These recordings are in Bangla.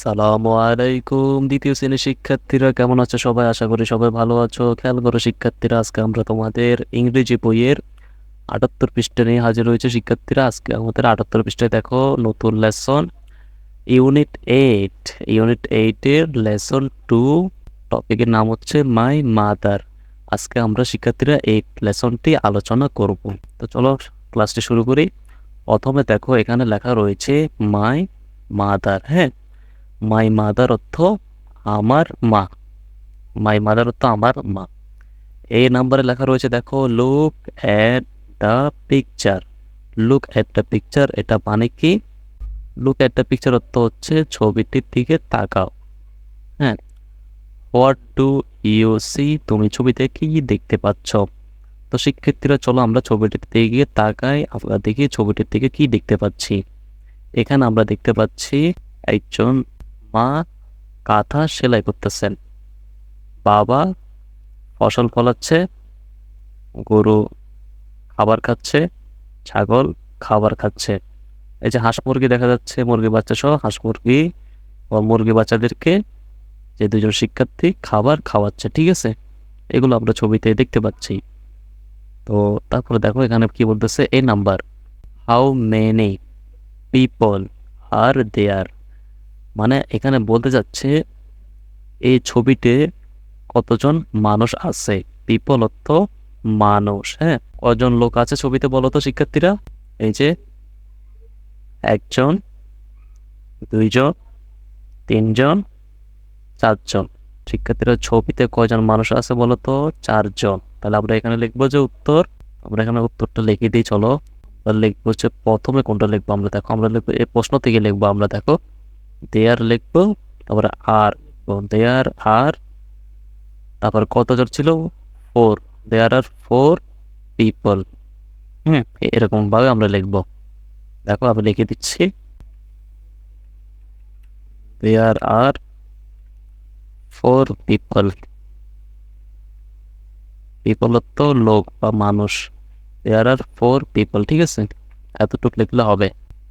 আসসালামু আলাইকুম। দ্বিতীয় শ্রেণির শিক্ষার্থীরা কেমন আছো সবাই? আশা করি সবাই ভালো আছো। খেয়াল করো শিক্ষার্থীরা, আজকে আমরা তোমাদের ইংরেজি বইয়ের আটাত্তর পৃষ্ঠা নিয়ে হাজির হয়েছে। শিক্ষার্থীরা, আজকে আমাদের আটাত্তর পৃষ্ঠায় দেখো নতুন লেসন, ইউনিট এইট। ইউনিট এইটের লেসন টু টপিকের নাম হচ্ছে মাই মাদার। আজকে আমরা শিক্ষার্থীরা এই লেসনটি আলোচনা করব। তো চলো ক্লাসটি শুরু করি। প্রথমে দেখো এখানে লেখা রয়েছে মাই মাদার হ্যাঁ? মাই মাদার অর্থ আমার মা মাই মাদার অর্থ আমার মা এই নাম্বারে লেখা রয়েছে, দেখো look at the picture look at the picture এটা মানে কি? লুক অ্যাট দ্য পিকচার অর্থ হচ্ছে ছবিটির দিকে তাকাও। হ্যাঁ। হোয়াট টু ইউ সি তুমি ছবিতে কি দেখতে পাচ্ছ? তো শিক্ষার্থীরা, চলো আমরা ছবিটির দিকে গিয়ে তাকাই, আমরা দেখি ছবিটির দিকে কি দেখতে পাচ্ছি। এখানে আমরা দেখতে পাচ্ছি একজন মা কাঁথা সেলাই করতেছেন। বাবা ফসল ফলাচ্ছে, গরু খাবার খাচ্ছে, ছাগল খাবার খাচ্ছে। এই যে হাঁস মুরগি দেখা যাচ্ছে, মুরগি বাচ্চা সহ হাঁস মুরগি ও মুরগি বাচ্চাদেরকে যে দুজন শিক্ষার্থী খাবার খাওয়াচ্ছে, ঠিক আছে? এগুলো আমরা ছবিতে দেখতে পাচ্ছি। তো তারপরে দেখো এখানে কি বলতেছে A number. How many people are there. মানে এখানে বলতে যাচ্ছে, এই ছবিতে কতজন মানুষ আছে? পিপল অর্থ মানুষ হ্যাঁ? কজন লোক আছে ছবিতে বলো তো শিক্ষার্থীরা? এই যে একজন, দুইজন, তিনজন, চারজন। শিক্ষার্থীরা ছবিতে কয়জন মানুষ আছে বলো তো চারজন। তাহলে আমরা এখানে লিখব যে উত্তর, আমরা এখানে উত্তরটা লিখে দিই, চলো। লিখব হচ্ছে প্রথমে কোনটা লিখব আমরা? দেখো, আমরা লিখব, এই প্রশ্ন থেকে লিখব আমরা, দেখো। দেয়ার লিখব, তারপরে আর দেয়ার আর, তারপর কতজন ছিল? Four, there are four people. হুম, এরকম ভাবে আমরা লিখব। দেখো, আমি লিখে দিচ্ছি। There are four people. People তো লোক বা মানুষ। দেয়ার আর ফোর পিপল, ঠিক আছে? এতটুকু লিখলে হবে।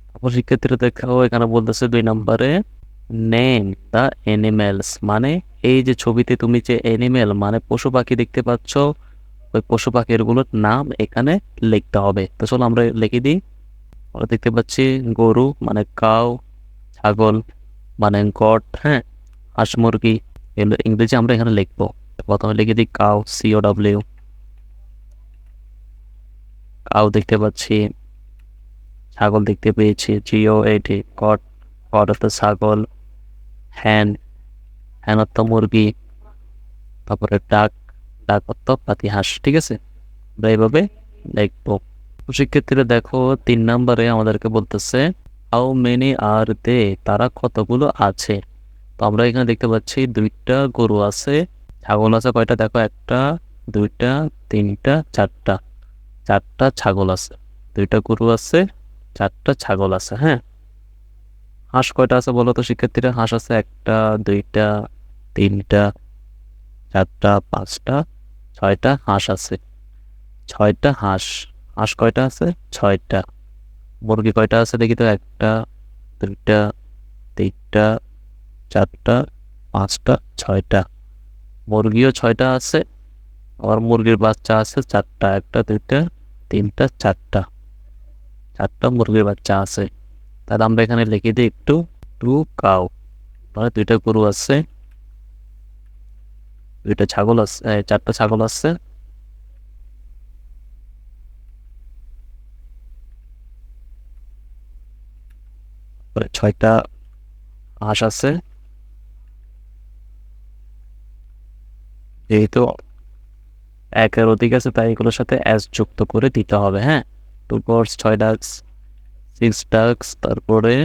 তারপর শিক্ষার্থীরা দেখাও, এখানে বলতেছে দুই নম্বরে নেম দ্য এনিম্যালস মানে এই যে ছবিতে তুমি যে এনিম্যাল মানে পশু পাখি দেখতে পাচ্ছ, ওই পশু পাখিরগুলোর নাম এখানে লিখতে হবে। তো চলো আমরা লিখে দিই। আমরা দেখতে পাচ্ছি গরু মানে কাউ, ছাগল মানে গট হ্যাঁ হাঁস, মুরগি, এগুলো ইংরেজি আমরা এখানে লিখব। প্রথমে লিখে দিই কাউ সিও ডাব্লিউ কাউ দেখতে পাচ্ছি। ছাগল দেখতে পেয়েছি। জিও এটি কট কট অর্থ ছাগল হ্যান হ্যান অর্থ মুরগি, তারপরে ডাক ডাক অর্থ পাতি হাঁস, ঠিক আছে? আমরা এইভাবে দেখব। শিক্ষার্থীরা দেখো, তিন নম্বরে আমাদেরকে বলতেছে হাউ মেনি আর দে তারা কতগুলো আছে? তো আমরা এখানে দেখতে পাচ্ছি, দুইটা গরু আছে, ছাগল আছে কয়টা? দেখো, একটা, দুইটা, তিনটা, চারটা। চারটা ছাগল আছে। দুইটা গরু আছে চারটা ছাগল আছে হ্যাঁ? হাঁস কয়টা আছে বলো তো শিক্ষার্থীরা? হাঁস আছে একটা, দুইটা, তিনটা, চারটা, পাঁচটা, ছয়টা হাঁস আছে। ছয়টা হাঁস। হাঁস কয়টা আছে? ছয়টা। মুরগি কয়টা আছে দেখি তো? একটা, দুইটা, তিনটা, চারটা, পাঁচটা, ছয়টা। মুরগিও ছয়টা আছে, আবার মুরগির বাচ্চা আছে চারটা, একটা, দুইটা, তিনটা, চারটা। চারটা মুরগির বাচ্চা আছে। তাহলে আমরা এখানে লিখে দিই একটু, টু কাউ। মানে দুইটা গরু আছে, দুইটা ছাগল আছে চারটা ছাগল আছে। ছয়টা হাঁস আছে। যেহেতু একের অধিক আছে, তাই এগুলোর সাথে অ্যাস যুক্ত করে দিতে হবে হ্যাঁ? টু বার্ডস ছয় ডাক্স সিক্স ডাক্স তারপরে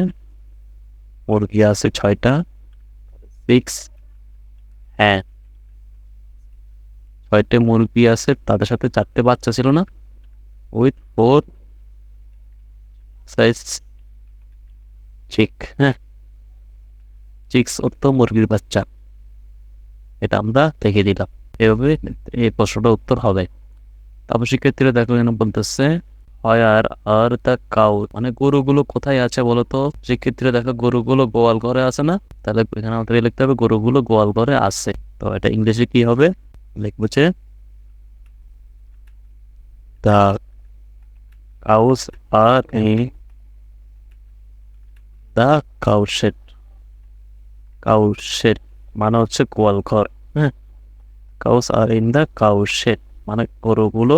মুরগি আছে ছয়টা সিক্স হ্যাঁ ছয়টে মুরগি আছে, তাদের সাথে চারটে বাচ্চা ছিল না। উইথ ফোর সাইজ চিক হ্যাঁ। চিক্স মুরগির বাচ্চা। এটা আমরা দেখে দিলাম এভাবে এই প্রশ্নটা উত্তর হবে। তারপর শিক্ষার্থীরা দেখো এখানে বলতেছে হোয়ার আর দ্য কাউ মানে গরুগুলো কোথায় আছে বলতো? শিক্ষার্থীরা দেখো গরুগুলো গোয়াল ঘরে আছে না? তাহলে এখানে আমাদের লিখতে হবে গরুগুলো গোয়াল ঘরে আছে। তো এটা ইংলিশে কি হবে? লিখব যে the cows are in the cowshed cowshed মানে হচ্ছে গোয়াল ঘর হ্যাঁ? Cows are in the cowshed মানে গরুগুলো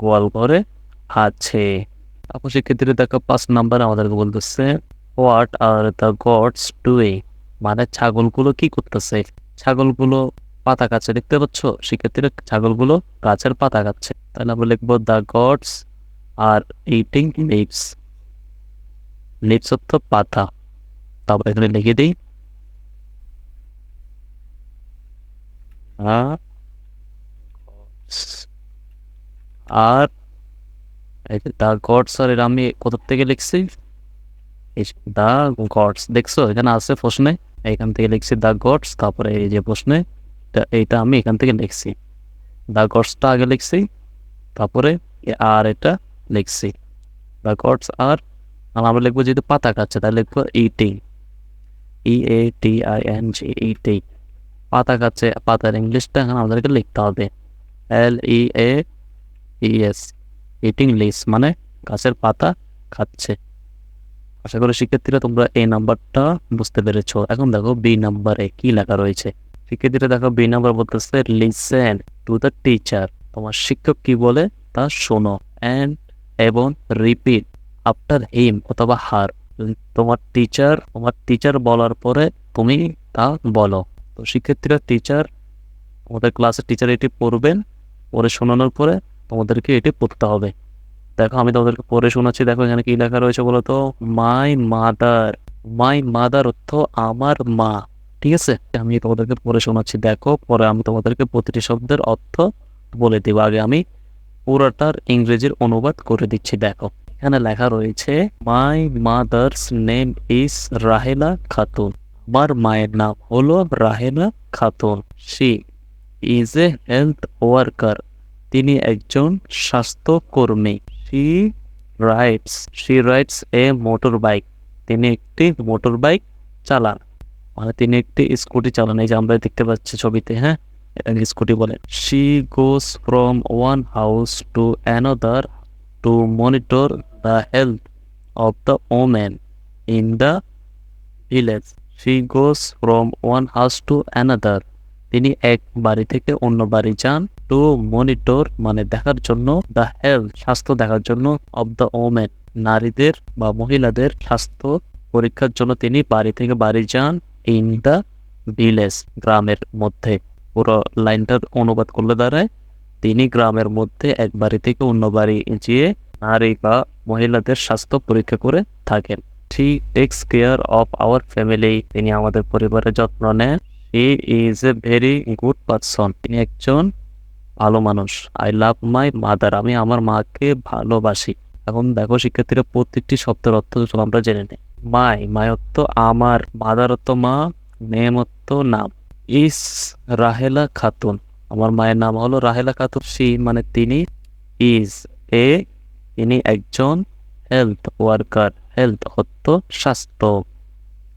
গোয়াল ঘরে আছে। তারপর সেক্ষেত্রে দেখো পাঁচ নাম্বার আমাদেরকে বলতেছে what are the goats doing মানে ছাগলগুলো কি করতেছে? ছাগলগুলো পাতা কাছে দেখতে পাচ্ছ? সেক্ষেত্রে ছাগলগুলো গাছের পাতা কাছে তাহলে আমরা লিখব the goats are eating leaves leaves অর্থ পাতা। তারপর এখানে লিখে দিই। আর দ্য গডস আর এটা আমি কোথা থেকে লিখছি? দ্য গডস দেখছ? এখানে আছে প্রশ্নে এখান থেকে লিখছি দ্য গডস তারপরে এই যে প্রশ্নে এইটা আমি এখান থেকে লিখছি। দ্য গডসটা আগে লিখছি, তারপরে আর এটা লিখছি। দ্য গডস আর আমরা লিখব যেহেতু পাতা খাচ্ছে তাহলে লিখব eating E A T I N G eating পাতা খাচ্ছে পাতার ইংলিশটা এখানে আমাদেরকে লিখতে হবে। এল ই এ ইএস ইটিং লিস মানে গাছের পাতা খাচ্ছে। আশা করি শিক্ষার্থীরা তোমরা এই নাম্বারটা বুঝতে পেরেছ। এখন দেখো বি নাম্বারে কি লেখা রয়েছে। শিক্ষার্থীরা দেখো বি নাম্বার বলতেছে লিসেন টু দ্য টিচার তোমার শিক্ষক কি বলে? তা শোনো অ্যান্ড এবং রিপিট আফটার হিম অথবা হার তোমার টিচার তোমার টিচার বলার পরে তুমি তা বলো। তো শিক্ষার্থীরা টিচার আমাদের ক্লাসের টিচার এটি পড়বেন, পড়ে শোনানোর পরে তোমাদেরকে এটি পড়তে হবে। দেখো, আমি তোমাদেরকে পড়ে শোনাচ্ছি। দেখো, এখানে কি লেখা রয়েছে বলো তো? মাই মাদার মাই মাদার অর্থ আমার মা। ঠিক আছে? আমি তোমাদেরকে পড়ে শোনাচ্ছি। দেখো, পরে আমি তোমাদেরকে প্রতিটি শব্দের অর্থ বলে দেবো। আগে আমি পুরোটার ইংরেজির অনুবাদ করে দিচ্ছি। দেখো, এখানে লেখা রয়েছে my mother's name is Rahela Khatun আমার মায়ের নাম হলো Rahela Khatun. She is a health worker তিনি একজন স্বাস্থ্যকর্মী। She rides she rides a motorbike তিনি একটি মোটর বাইক চালান। মানে তিনি একটি স্কুটি চালান। এই যে আমরা দেখতে পাচ্ছি ছবিতে হ্যাঁ? এটাকে স্কুটি বলে। She goes from one house to another to monitor the health of the women in the village she goes from one house to another তিনি এক বাড়ি থেকে অন্য বাড়ি যান টু মনিটর মানে দেখার জন্য দ্য হেলথ স্বাস্থ্য দেখার জন্য অব দ্য ওমেন নারীদের বা মহিলাদের স্বাস্থ্য পরীক্ষার জন্য তিনি বাড়ি থেকে বাড়ি যান ইন দ্য ভিলেজ গ্রামের মধ্যে। পুরো লাইনটার অনুবাদ করলে দাঁড়ায়, তিনি গ্রামের মধ্যে এক বাড়ি থেকে অন্য বাড়ি যেয়ে নারী বা মহিলাদের স্বাস্থ্য পরীক্ষা করে থাকেন। He takes care of our family তিনি আমাদের পরিবারের যত্ন নেন। He is a very good person তিনি একজন ভালো মানুষ। আই লাভ মাই মাদার আমি আমার মাকে ভালোবাসি। এখন দেখো শিক্ষার্থীরা প্রত্যেকটি শব্দের অর্থ আমরা জেনে নিই। মাই অর্থ আমার মাদার অর্থ মা নেম অর্থ নাম। ইস রাহেলা খাতুন আমার মায়ের নাম হলো রাহেলা খাতুন সি মানে তিনি ইজ এ তিনি একজন হেলথ ওয়ার্কার হেলথ অর্থ স্বাস্থ্য।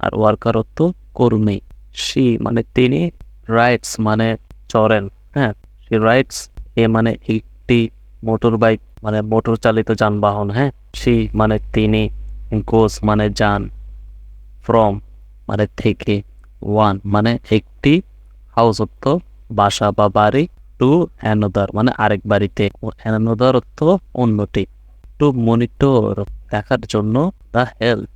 আর ওয়ার্কার অর্থ কর্মী। সি মানে তিনি রাইটস মানে চড়েন হ্যাঁ? সি রাইটস এ মানে একটি মোটর বাইক মানে মোটর চালিত যানবাহন হ্যাঁ? সি মানে তিনি গোস মানে যান ফ্রম মানে থেকে ওয়ান মানে একটি হাউস অর্থ বাসা বা বাড়ি টু অ্যানোদার মানে আরেক বাড়িতে অ্যানোদার অর্থ অন্যটি টু মনিটর দেখার জন্য দ্য হেলথ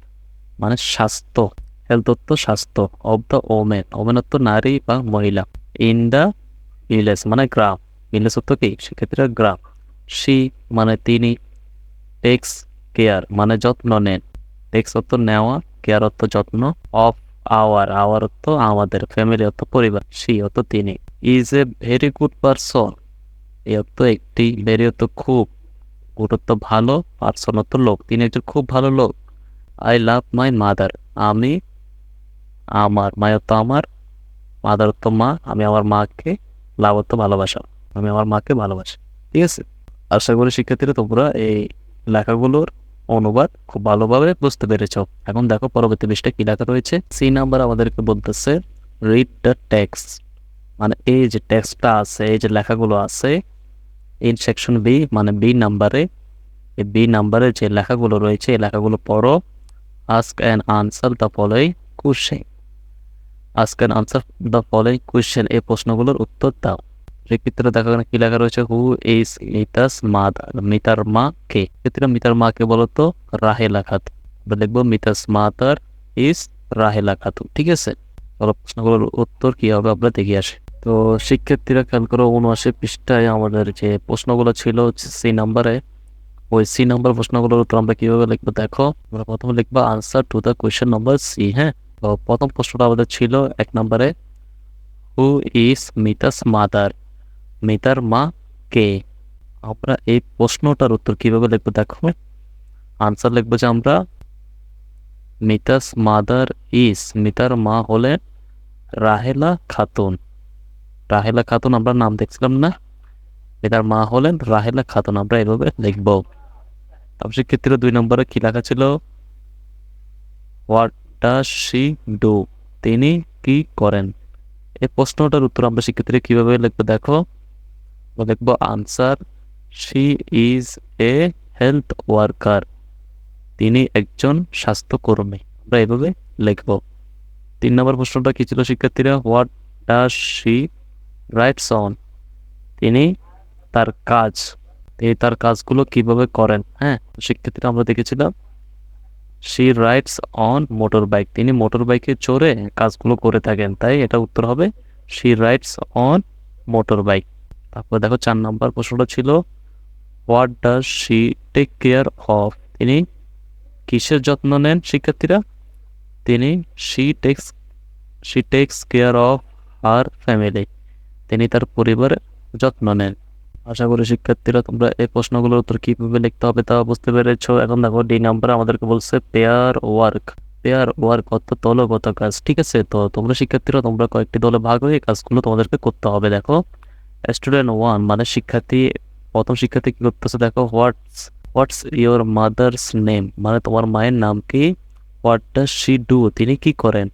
মানে স্বাস্থ্য। হেলথ স্বাস্থ্য অব দ্য ওমেন ওমেন নারী বা মহিলা। ইন দ্য ভিলেজ মানে গ্রাম। ভিলেজ অর্থ কি? সেক্ষেত্রে গ্রাম। সি মানে তিনি। টেক্স, কেয়ার মানে যত্ন নেন। টেক্স অর্থ নেওয়া, কেয়ার অর্থ যত্ন। অফ, আওয়ার আওয়ার অর্থ আমাদের, ফ্যামিলি অর্থ পরিবার। সি অর্থ তিনি। Is a very good person. এই অর্থ একটি ভেরি অর্থ খুব। গুড ভালো, পারসন অর্থ লোক। তিনি একজন খুব ভালো লোক। I love my mother. আমি আমার মায়ের তো আমার, মাদার তো মা, আমি আমার মাকে লাভ তো ভালোবাসা, আমি আমার মাকে ভালোবাসি, ঠিক আছে? আশা করি শিক্ষার্থীরা তোমরা এই লেখাগুলোর অনুবাদ খুব ভালোভাবে বুঝতে পেরেছ। এখন দেখো পরবর্তী পৃষ্ঠা কি লেখা রয়েছে। সি নাম্বার আমাদেরকে বলতেছে রিড দ্য টেক্সট মানে এই যে টেক্সটটা আছে, এই যে লেখাগুলো আছে ইন সেকশন বি মানে বি নাম্বারে এই বি নাম্বারে যে লেখাগুলো রয়েছে, এই লেখাগুলো পড়ো। Ask and answer the following question ask answer the following question এই প্রশ্নগুলোর উত্তর দাও। ক্ষেত্রে দেখা গেল কি লেখা রয়েছে? হু ইজ মিতাস মাদার মিতার মা কে? ক্ষেত্রে মিতার মা কে বলতো রাহেলা খাতু লিখব মিতাস মাদার ইজ রাহেলা খাতু ঠিক আছে? চলো প্রশ্নগুলোর উত্তর কি হবে? আমরা দেখে আসি। তো শিক্ষার্থীরা খেয়াল করো, উনআশি পৃষ্ঠায় আমাদের যে প্রশ্নগুলো ছিল সি নাম্বারে ওই সি নাম্বার প্রশ্নগুলোর উত্তর আমরা কীভাবে লিখব? দেখো, আমরা প্রথমে লিখব answer to the question number C হ্যাঁ? তো প্রথম প্রশ্নটা আমাদের ছিল এক নম্বরে হু ইজ মিতাস মাদার মিতার মা কে? আমরা এই প্রশ্নটার উত্তর কীভাবে লিখব দেখো? আনসার লিখব যে আমরা মিতাস মাদার ইস মিতার মা হলেন রাহেলা খাতুন। রাহেলা খাতুন আমরা নাম দেখছিলাম না। মিতার মা হলেন রাহেলা খাতুন। আমরা এভাবে লিখব। তারপর সেক্ষেত্রে দুই নম্বরে কি লেখা ছিল? হোয়াট ডু তিনি কি করেন? এই প্রশ্নটার উত্তর আমরা শিক্ষার্থীরা কীভাবে লিখব দেখো? লিখব answer, she is a health worker, তিনি একজন স্বাস্থ্যকর্মী। আমরা এভাবে লিখব। তিন নম্বর প্রশ্নটা কি ছিল শিক্ষার্থীরা? What does she rides on? তিনি তার কাজ, তিনি তার কাজগুলো কীভাবে করেন? হ্যাঁ শিক্ষার্থীরা আমরা দেখেছিলাম she rides on motor bike তিনি মোটর বাইকে চড়ে কাজগুলো করে থাকেন। তাই এটা উত্তর হবে she rides on motor bike তারপর দেখো চার নম্বর প্রশ্নটা ছিল what does she take care of তিনি কিসের যত্ন নেন শিক্ষার্থীরা? তিনি she takes she takes care of our family তিনি তার পরিবারের যত্ন নেন। আশা করি শিক্ষার্থীরা তোমরা এই প্রশ্নগুলোর উত্তর কীভাবে লিখতে হবে তা বুঝতে পেরেছ। এখন দেখো ডি নাম্বার আমাদেরকে বলছে পেয়ার ওয়ার্ক পেয়ার ওয়ার্ক অর্থ দলগত কাজ, ঠিক আছে? তো তোমরা শিক্ষার্থীরা, তোমরা কয়েকটি দলে ভাগ হয়ে কাজগুলো তোমাদেরকে করতে হবে। দেখো স্টুডেন্ট ওয়ান মানে শিক্ষার্থী, প্রথম শিক্ষার্থী কী করতেছে? দেখো what's what's your mother's name মানে তোমার মায়ের নাম কি? হোয়াট ডাজ শি ডু তিনি কি করেন?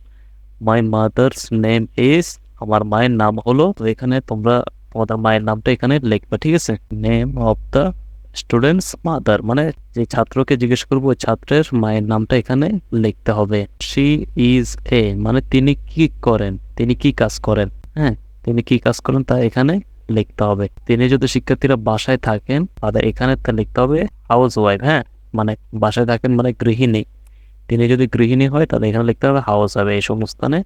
মাই মাদার্স নেম ইজ আমার মায়ের নাম হলো, তো এখানে তোমরা তোমাদের মায়ের নামটা এখানে লিখবে, ঠিক আছে? Name of the student's mother মানে যে ছাত্রকে জিজ্ঞেস করব, ওই ছাত্রের মায়ের নামটা এখানে লিখতে হবে। শি ইজ এ মানে তিনি কি করেন? তিনি কি কাজ করেন? হ্যাঁ তিনি কি কাজ করেন তা এখানে লিখতে হবে। তিনি যদি শিক্ষার্থীরা বাসায় থাকেন, তাহলে এখানে তা লিখতে হবে হাউস ওয়াইফ হ্যাঁ? মানে বাসায় থাকেন মানে গৃহিণী। তিনি যদি গৃহিণী হয়, তাহলে এখানে লিখতে হবে হাউস ওয়াইফ এই সমস্থানে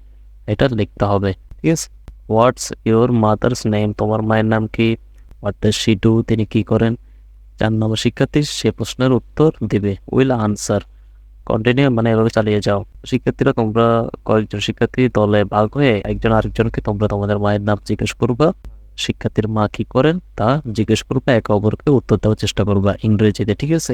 এটা লিখতে হবে, ঠিক আছে? হোয়াটস ইউর মাদার্স নেম তোমার মায়ের নাম কি? হোয়াট ডাজ শি ডু তিনি কি করেন? চার নম্বর শিক্ষার্থী, সে প্রশ্নের উত্তর দিবে। উইল আনসার কন্টিনিউ মানে এভাবে চালিয়ে যাও। শিক্ষার্থীরা, তোমরা কয়েকজন শিক্ষার্থী দলে ভাগ হয়ে একজন আরেকজনকে তোমরা তোমাদের মায়ের নাম জিজ্ঞেস করবা। শিক্ষার্থীর মা কি করেন, তা জিজ্ঞেস করবা, একে অপরকে উত্তর দেওয়ার চেষ্টা করবা ইংরেজিতে, ঠিক আছে?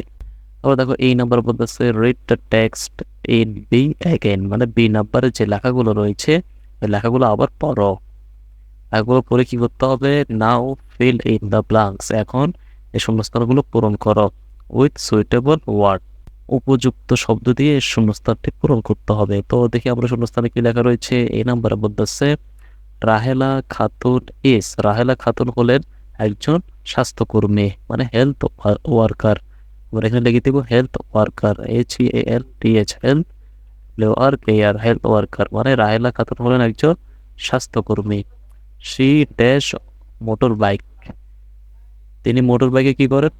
আবার দেখো, এই নাম্বার বলতেছে read the text in B again মানে বি নাম্বারে যে লেখাগুলো রয়েছে, ওই লেখাগুলো আবার পড়ো। লেখাগুলো পরে কি করতে হবে? Now fill in the blanks এখন এই শূন্যস্থানগুলো পূরণ করো উইথ সুইটেবল ওয়ার্ড উপযুক্ত শব্দ দিয়ে এই শূন্যস্থানটি পূরণ করতে হবে। তো দেখি আমরা শূন্যস্থানে কি লেখা রয়েছে? এই নাম্বারে বলতেছে রাহেলা খাতুন ইস রাহেলা খাতুন হলেন একজন স্বাস্থ্যকর্মী মানে হেলথ ওয়ার্কার আমরা এখানে লিখে দেবো health worker H E L T H health আর কে আর হেলথ ওয়ার্কার মানে রাহেলা খাতুন হলেন একজন স্বাস্থ্যকর্মী। সি ড্যাশ মোটর বাইক তিনি মোটর বাইকে কি করেন?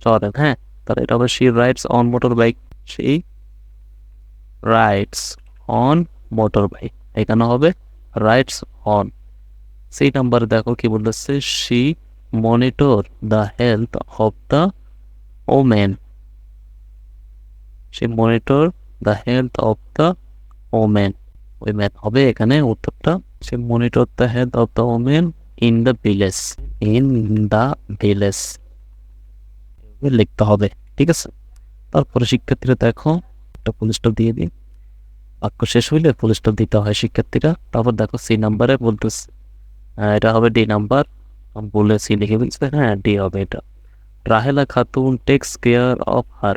চলেন হ্যাঁ? তাহলে এটা হবে C rides on motor bike C rides on motor bike এখানে হবে রাইডস অন সেই নাম্বার দেখো কি বলতেছে? She monitor the health of the women she monitor the health of the women man হবে এখানে উত্তরটা she monitor the health of the women in the village in the village লিখতে হবে, ঠিক আছে? তারপরে শিক্ষার্থীরা দেখো, একটা স্টপ দিয়ে দিই। বাক্য শেষ হইলে স্টপ দিতে হয় শিক্ষার্থীরা। তারপর দেখো সি নাম্বারে বলতেছে এটা হবে ডি নাম্বার বলে সি লিখে বলছে হ্যাঁ ডি হবে এটা। Rahela Khatun takes care of her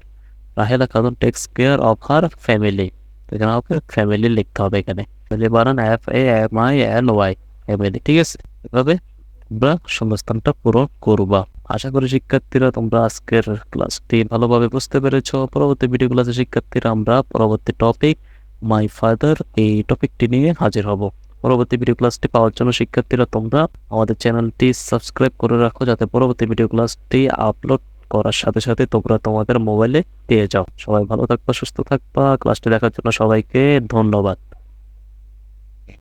Rahela Khatun takes care of her family এখানে আমাকে ফ্যামিলি লিখতে হবে এখানে। ফ্যামিলি বানান F A M I L Y family ঠিক আছে? এভাবে তোমরা শূন্যস্থানটা পূরণ করবা। আশা করি শিক্ষার্থীরা তোমরা আজকের ক্লাসটি ভালোভাবে বুঝতে পেরেছ। পরবর্তী ভিডিও ক্লাসে শিক্ষার্থীরা আমরা পরবর্তী টপিক মাই ফাদার এই টপিকটি নিয়ে হাজির হব। পরবর্তী ভিডিও ক্লাসটি পাওয়ার জন্য শিক্ষার্থীরা তোমরা আমাদের চ্যানেলটি সাবস্ক্রাইব করে রাখো, যাতে পরবর্তী ভিডিও ক্লাসটি আপলোড করার সাথে সাথে তোমরা তোমাদের মোবাইলে পেয়ে যাও। সবাই ভালো থাকবা, সুস্থ থাকবা। ক্লাসটি দেখার জন্য সবাইকে ধন্যবাদ।